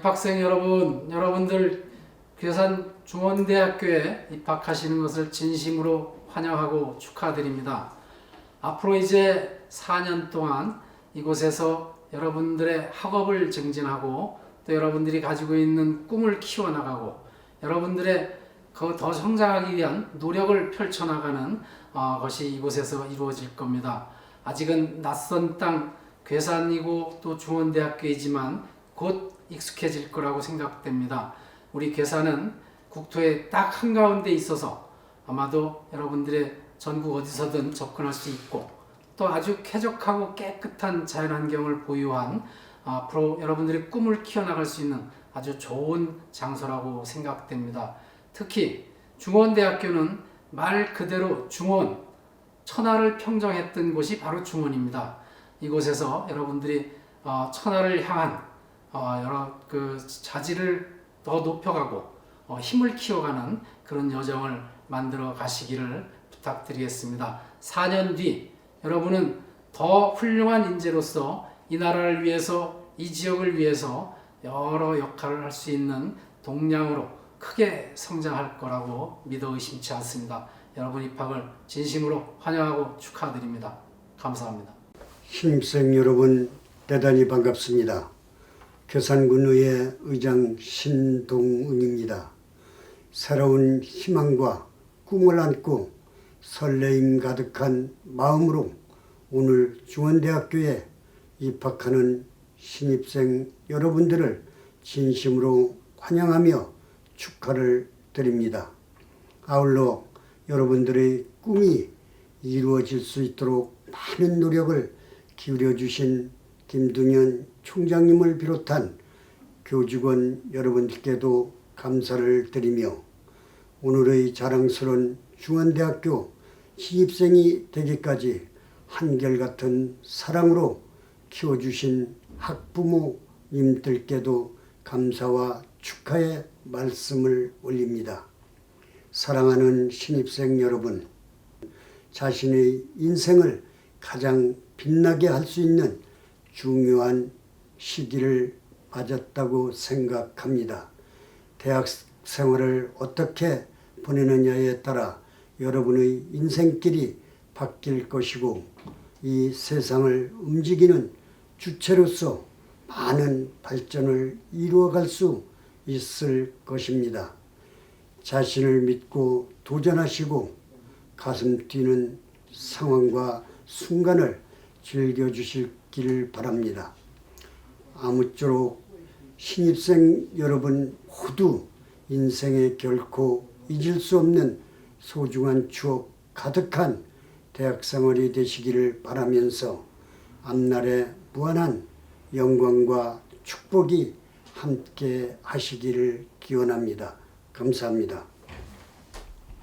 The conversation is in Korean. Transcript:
입학생 여러분, 여러분들 괴산 중원대학교에 입학하시는 것을 진심으로 환영하고 축하드립니다. 앞으로 이제 4년 동안 이곳에서 여러분들의 학업을 증진하고 또 여러분들이 가지고 있는 꿈을 키워나가고 여러분들의 그더 성장하기 위한 노력을 펼쳐나가는 어, 것이 이곳에서 이루어질 겁니다. 아직은 낯선 땅 괴산이고 또 중원대학교이지만 곧 익숙해질 거라고 생각됩니다. 우리 괴산은 국토의 딱 한가운데 있어서 아마도 여러분들의 전국 어디서든 접근할 수 있고 또 아주 쾌적하고 깨끗한 자연환경을 보유한 앞으로 여러분들의 꿈을 키워나갈 수 있는 아주 좋은 장소라고 생각됩니다. 특히 중원대학교는 말 그대로 중원, 천하를 평정했던 곳이 바로 중원입니다. 이곳에서 여러분들이 어, 천하를 향한 어, 여러 그 자질을 더 높여가고 어, 힘을 키워가는 그런 여정을 만들어 가시기를 부탁드리겠습니다. 4년 뒤 여러분은 더 훌륭한 인재로서 이 나라를 위해서 이 지역을 위해서 여러 역할을 할 수 있는 동량으로 크게 성장할 거라고 믿어 의심치 않습니다. 여러분 입학을 진심으로 환영하고 축하드립니다. 감사합니다. 신입생 여러분 대단히 반갑습니다. 교산군의회 의장 신동은입니다. 새로운 희망과 꿈을 안고 설레임 가득한 마음으로 오늘 중원대학교에 입학하는 신입생 여러분들을 진심으로 환영하며 축하를 드립니다. 아울러 여러분들의 꿈이 이루어질 수 있도록 많은 노력을 기울여 주신 김둥현 총장님을 비롯한 교직원 여러분들께도 감사를 드리며 오늘의 자랑스러운 중원대학교 신입생이 되기까지 한결같은 사랑으로 키워주신 학부모님들께도 감사와 축하의 말씀을 올립니다. 사랑하는 신입생 여러분, 자신의 인생을 가장 빛나게 할 수 있는 중요한 시기를 맞았다고 생각합니다. 대학 생활을 어떻게 보내느냐에 따라 여러분의 인생길이 바뀔 것이고 이 세상을 움직이는 주체로서 많은 발전을 이루어갈 수 있을 것입니다. 자신을 믿고 도전하시고 가슴 뛰는 상황과 순간을 즐겨주시길 바랍니다. 아무쪼록 신입생 여러분 모두 인생에 결코 잊을 수 없는 소중한 추억 가득한 대학 생활이 되시기를 바라면서 앞날에 무한한 영광과 축복이 함께 하시기를 기원합니다. 감사합니다.